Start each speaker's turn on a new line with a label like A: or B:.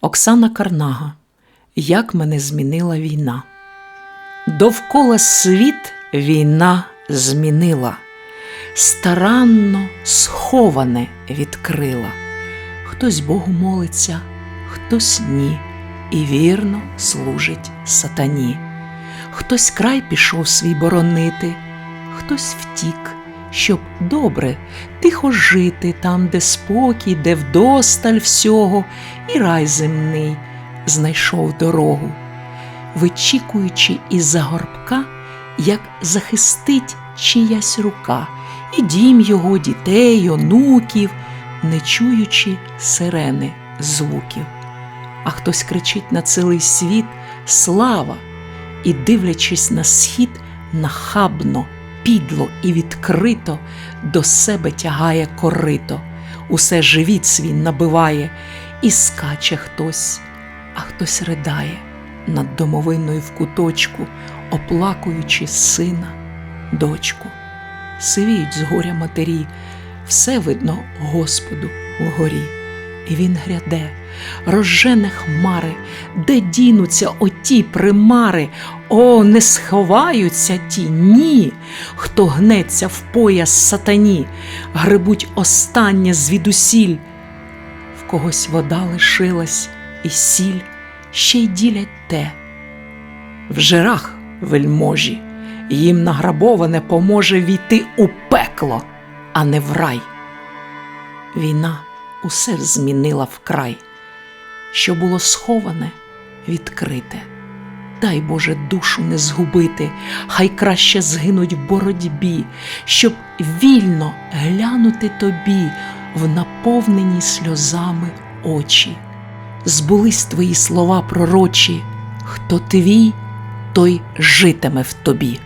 A: Оксана Карнага. Як мене змінила війна. Довкола світ війна змінила, старанно сховане відкрила. Хтось Богу молиться, хтось ні, і вірно служить сатані. Хтось край пішов свій боронити, хтось втік, щоб добре, тихо жити там, де спокій, де вдосталь всього, і рай земний знайшов дорогу, вичікуючи із-за горбка, як захистить чиясь рука, і дім його, дітей, онуків, не чуючи сирени звуків. А хтось кричить на цілий світ Слава! І, дивлячись на схід, нахабно, підло і відкрито до себе тягає корито, усе живіт свій набиває, і скаче хтось, а хтось ридає над домовиною в куточку, оплакуючи сина, дочку. Сивіють з горя матері, все видно Господу вгорі. І він гряде, розжене хмари, де дінуться оті примари, о, не сховаються ті, ні, хто гнеться в пояс сатані, грибуть останнє звідусіль. В когось вода лишилась і сіль, ще й ділять те. В жирах вельможі, їм награбоване поможе війти у пекло, а не в рай. Війна усе змінила вкрай, що було сховане, відкрите. Дай Боже душу не згубити, хай краще згинуть в боротьбі, щоб вільно глянути тобі в наповнені сльозами очі. Збулись твої слова пророчі, хто твій, той житиме в тобі.